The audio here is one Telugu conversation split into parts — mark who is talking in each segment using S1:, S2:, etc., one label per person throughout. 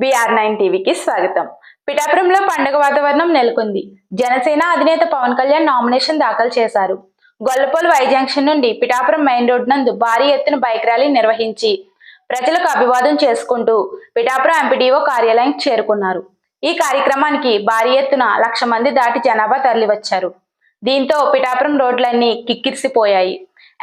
S1: బీఆర్ నైన్ టీవీకి స్వాగతం. పిఠాపురంలో పండుగ వాతావరణం నెలకొంది. జనసేన అధినేత పవన్ కళ్యాణ్ నామినేషన్ దాఖలు చేశారు. గొల్లపోలు వై జంక్షన్ నుండి పిఠాపురం మెయిన్ రోడ్ నందు భారీ ఎత్తున బైక్ ర్యాలీ నిర్వహించి ప్రజలకు అభివాదం చేసుకుంటూ పిఠాపురం ఎంపీడీఓ కార్యాలయం చేరుకున్నారు. ఈ కార్యక్రమానికి భారీ ఎత్తున లక్ష మంది దాటి జనాభా తరలివచ్చారు. దీంతో పిఠాపురం రోడ్లన్నీ కిక్కిరిసిపోయాయి.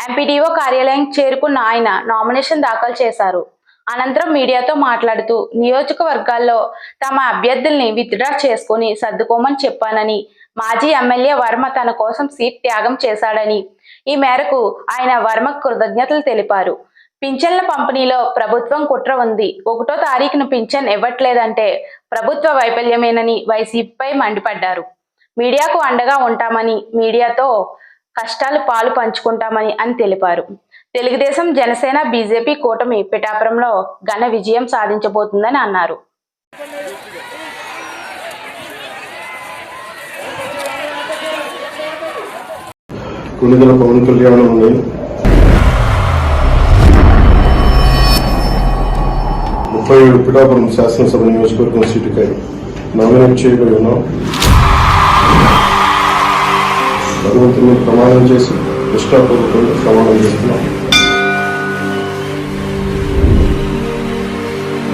S1: ఎంపీడీఓ కార్యాలయం చేరుకున్న ఆయన నామినేషన్ దాఖలు చేశారు. అనంతరం మీడియాతో మాట్లాడుతూ నియోజకవర్గాల్లో తమ అభ్యర్థుల్ని విత్డ్రా చేసుకుని సర్దుకోమని చెప్పానని మాజీ ఎమ్మెల్యే వర్మ తన కోసం సీట్ త్యాగం చేశాడని ఈ మేరకు ఆయన వర్మ కృతజ్ఞతలు తెలిపారు. పింఛన్ల పంపిణీలో ప్రభుత్వం కుట్ర ఉంది. ఒకటో తారీఖున పింఛన్ ఇవ్వట్లేదంటే ప్రభుత్వ వైఫల్యమేనని వైసీపీపై మండిపడ్డారు. మీడియాకు అండగా ఉంటామని మీడియాతో కష్టాలు పాలు పంచుకుంటామని అని తెలిపారు. తెలుగుదేశం జనసేన బీజేపీ కూటమి పిఠాపురంలో ఘన విజయం సాధించబోతుందని అన్నారు.
S2: కొణిదల పవన్ కళ్యాణ్ ఉంది ముప్పై ఏడు పిఠాపురం శాసనసభ నియోజకవర్గం సీటుకై నామినేట్ చేయబడి ఉన్నాం భగవంతుని ప్రమాణం చేసి నిష్ఠాపూర్వకంగా ప్రమాణం చేస్తున్నాం.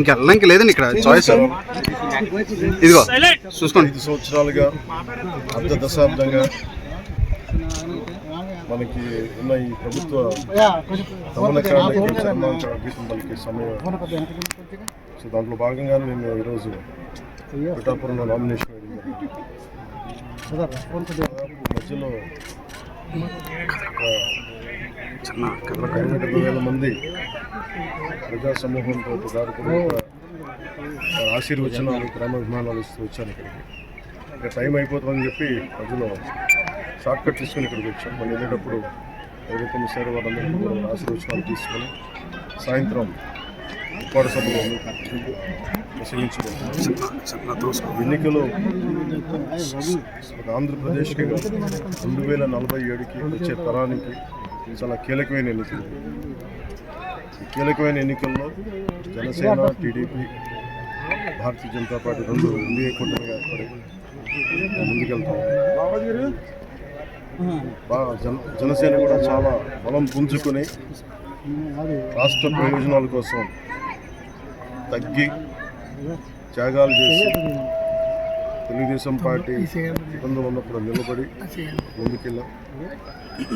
S3: ఇంకా వెళ్ళడానికి లేదండి ఇక్కడ చాయిస్ ఇదిగో చూసుకోండి.
S2: ఐదు సంవత్సరాలుగా అర్ధ దశాబ్దంగా మనకి ఉన్న ఈ ప్రభుత్వ పలికే సమయం. సో దాంట్లో భాగంగా నేను ఈరోజు పిఠాపురంలో నామినేషన్ మధ్యలో ఒక
S3: చిన్న
S2: డెబ్బై వేల మంది ప్రజా సమూహంతో దాదాపు ఆశీర్వచనాలు గ్రామాభిమానాలు ఇస్తూ వచ్చాను ఇక్కడికి. ఇక టైం అయిపోతుందని చెప్పి ప్రజలు షార్ట్ కట్ తీసుకుని ఇక్కడికి వచ్చాం మళ్ళీ వెళ్ళేటప్పుడు ఎవరైతే మిస్సారో వాళ్ళందరికీ కూడా ఆశీర్వచనాలు తీసుకొని సాయంత్రం ఉప్పాడు సభలో ప్రసంగించబోతున్నాం ఎన్నికలు ఆంధ్రప్రదేశ్కి రెండు వేల నలభై ఏడుకి వచ్చే తరానికి చాలా కీలకమైన ఎన్నికలు కీలకమైన ఎన్నికల్లో జనసేన టీడీపీ భారతీయ జనతా పార్టీ రెండు ఎన్డీఏ కూటమిగా ఏర్పడి ముందుకెళ్తాం. బాగా జన జనసేన కూడా చాలా బలం పుంజుకొని రాష్ట్ర ప్రయోజనాల కోసం తగ్గి త్యాగాలు చేసి తెలుగుదేశం పార్టీ ఇబ్బందులు ఉన్నప్పుడు నిలబడి ముందుకెళ్ళాం.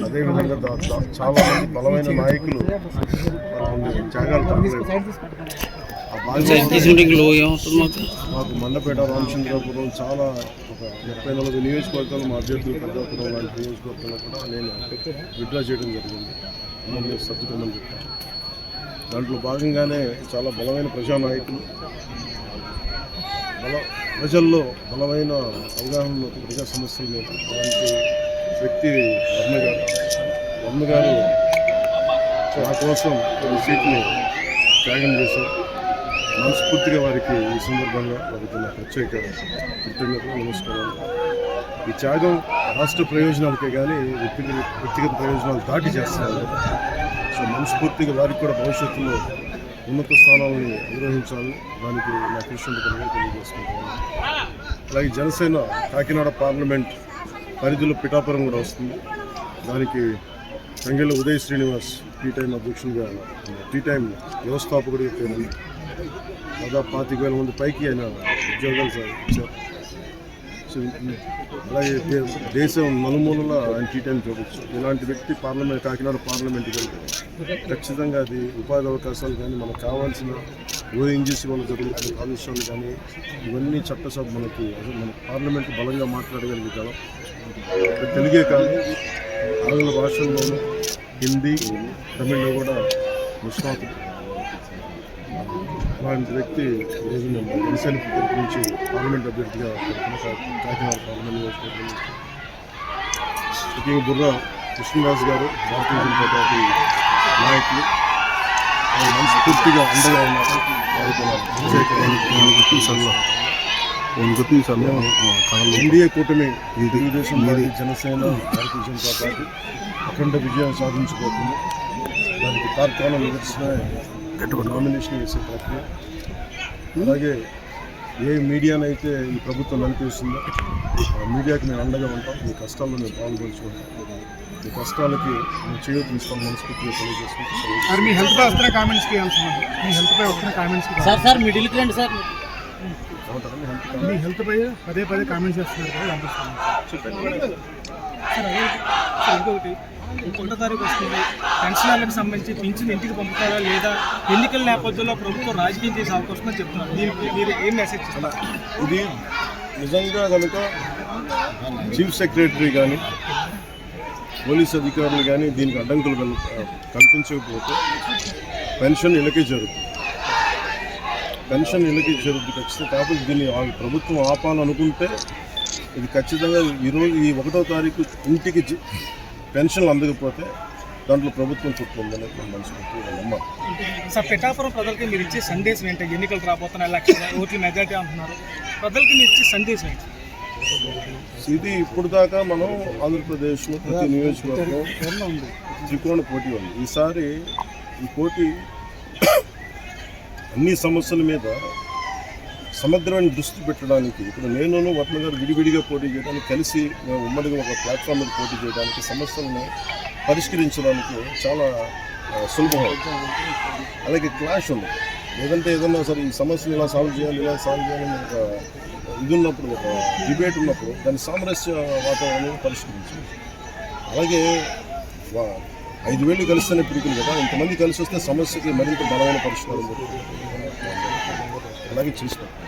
S2: అదేవిధంగా దా- దా- చాలా మంది బలమైన నాయకులు త్యాగాలు మాకు? మండపేట రామచంద్రపురం చాలా ఒక ముప్పై నలభై నియోజకవర్గాలు మా అభ్యర్థులు పెద్దపురం లాంటి నియోజకవర్గాల్లో కూడా నేను విడ్డ్రా చేయడం జరిగింది. మమ్మల్ని సర్దుకోమని చెప్పాను దాంట్లో భాగంగానే చాలా బలమైన ప్రజానాయకులు బల ప్రజల్లో బలమైన అవగాహన ప్రజా సమస్యల మీద శక్తి వర్మ గారు. వర్మ గారు నా కోసం కొన్ని సీట్ని త్యాగం చేశారు. మనస్ఫూర్తిగా వారికి ఈ సందర్భంగా వారికి నా ప్రత్యేక కృతజ్ఞతలు నమస్కారాలు. ఈ త్యాగం రాష్ట్ర ప్రయోజనాలకే కానీ వ్యక్తిగత వ్యక్తిగత ప్రయోజనాలు దాటి చేస్తారు సో మనస్ఫూర్తిగా వారికి కూడా భవిష్యత్తులో ఉన్నత స్థానాలను నిర్వహించాలి దానికి నా కృషి తెలియజేసుకుంటున్నాను. అలాగే జనసేన కాకినాడ పార్లమెంట్ పరిధిలో పిఠాపురం కూడా వస్తుంది. దానికి సంగెల ఉదయ్ శ్రీనివాస్ టీ టైం అధ్యక్షునిగా టీ టైం వ్యవస్థాపకుడిగా పేరు దాదాపు పాతిక వేల మంది పైకి ఆయన ఉద్యోగాలు సార్ ఇచ్చారు అలాగే దేశం నలుమూలల ఆయన టీ టైం చూడొచ్చు ఇలాంటి వ్యక్తి పార్లమెంట్ కాకినాడ పార్లమెంట్కి వెళ్తే ఖచ్చితంగా అది ఉపాధి అవకాశాలు కానీ మనకు కావాల్సిన ఓఎన్జీసీ వల్ల జరుగుతున్న కాలుష్యాలు కానీ ఇవన్నీ చట్టసభ మనకి అసలు మన పార్లమెంట్ బలంగా మాట్లాడగలిగే తెలుగే కాదు ఆంగ్ల భాషల్లోనూ హిందీ తమిళ్ళో కూడా ముస్లాం అలాంటి వ్యక్తి ఈరోజు మేము ఎన్సీఎల్ తరపు నుంచి పార్లమెంట్ అభ్యర్థిగా కాకినాడ పార్లమెంట్ నియోజకవర్గం ముఖ్యంగా బుర్ర కృష్ణరాజు గారు భారతీయ జనతా పార్టీ నాయకులు. ఆయన మనస్ఫూర్తిగా అండగా ఉన్నారు వారికి నా ప్రత్యేక ఎన్డీఏ కూటమి తెలుగుదేశం పార్టీ జనసేన భారతీయ జనతా పార్టీ అఖండ విజయం సాధించబోతుంది. దానికి తార్కాణం నిదర్శన నామినేషన్ వేసే ప్రక్రియ. అలాగే ఏ మీడియానైతే ఈ ప్రభుత్వం నడిపిస్తుందో ఆ మీడియాకి మేము అండగా ఉంటాం. మీ కష్టాల్లో మేము పాల్గొంచుకుంటాం. మీ కష్టాలకి మేము చేయొచ్చు మనస్ఫూర్తిగా తెలియజేసుకుంటూ
S4: సార్ మీ హెల్త్ వస్తున్న కామెంట్స్కి ఏమవుతుంది మీ హెల్త్ పై వస్తున్న కామెంట్స్కి
S5: సార్ సార్ మిడిల్కి రండి సార్.
S2: తీసుకుంటారని హెల్త్
S4: మీ హెల్త్ పై పదే పదే కామెంట్స్ చేస్తున్నారు కదా
S6: సార్ సార్ ఇంకొకటి. ఒకటో తారీఖు వస్తుంది. పెన్షనర్లకు సంబంధించి పింఛన్ ఇంటికి పంపుతారా లేదా? ఎన్నికల నేపథ్యంలో ప్రభుత్వం రాజకీయం చేసే అవకాశం చెప్తున్నారు. దీనికి మీరు ఏం మెసేజ్ ఇస్తారు?
S2: ఇది నిజంగా కనుక చీఫ్ సెక్రటరీ కానీ పోలీస్ అధికారులు కానీ దీనికి అడ్డంకులు కల్పించకపోతే పెన్షన్ ఇళ్ళకే జరుగుతుంది. పెన్షన్ ఇళ్ళకి జరుగుతుంది ఖచ్చితంగా. కాకపోతే దీన్ని ప్రభుత్వం ఆపాలనుకుంటే ఇది ఖచ్చితంగా ఈరోజు ఈ ఒకటో తారీఖు ఇంటికి పెన్షన్లు అందకపోతే దాంట్లో ప్రభుత్వం చుట్టుందని మన మనస్ఫూర్తిగా నమ్మాలి
S6: సార్ పిఠాపురం ప్రజలకి మీరు ఇచ్చే సందేశం ఏంటి? ఎన్నికలు రాబోతున్నాయి లక్ష ఓట్ల మెజార్టీ అంటున్నారు. ప్రజలకి మీరు ఇచ్చే సందేశం ఏంటి?
S2: ఇది ఇప్పుడు దాకా మనం ఆంధ్రప్రదేశ్లో ప్రతి నియోజకవర్గం త్రికోణ పోటీ ఉంది. ఈసారి ఈ పోటీ అన్ని సమస్యల మీద సమగ్రమైన దృష్టి పెట్టడానికి ఇప్పుడు నేను వర్మ గారు విడివిడిగా పోటీ చేయడానికి కలిసి మేము ఉమ్మడిగా ఒక ప్లాట్ఫామ్ మీద పోటీ చేయడానికి సమస్యలను పరిష్కరించడానికి చాలా సులభం. అలాగే క్లాష్ ఉంది. లేదంటే ఏదన్నా సరే ఈ సమస్యను ఇలా సాల్వ్ చేయాలి ఇలా సాల్వ్ చేయాలని ఒక ఇది ఉన్నప్పుడు ఒక డిబేట్ ఉన్నప్పుడు దాని సామరస్య వాతావరణం పరిష్కరించాలి అలాగే ఐదు వేలు కలిస్తేనే పిడికిలు కదా. ఇంతమంది కలిసి వస్తే సమస్యకి మరింత బలమైన పరిష్కారం అలాగే చేసినట్టు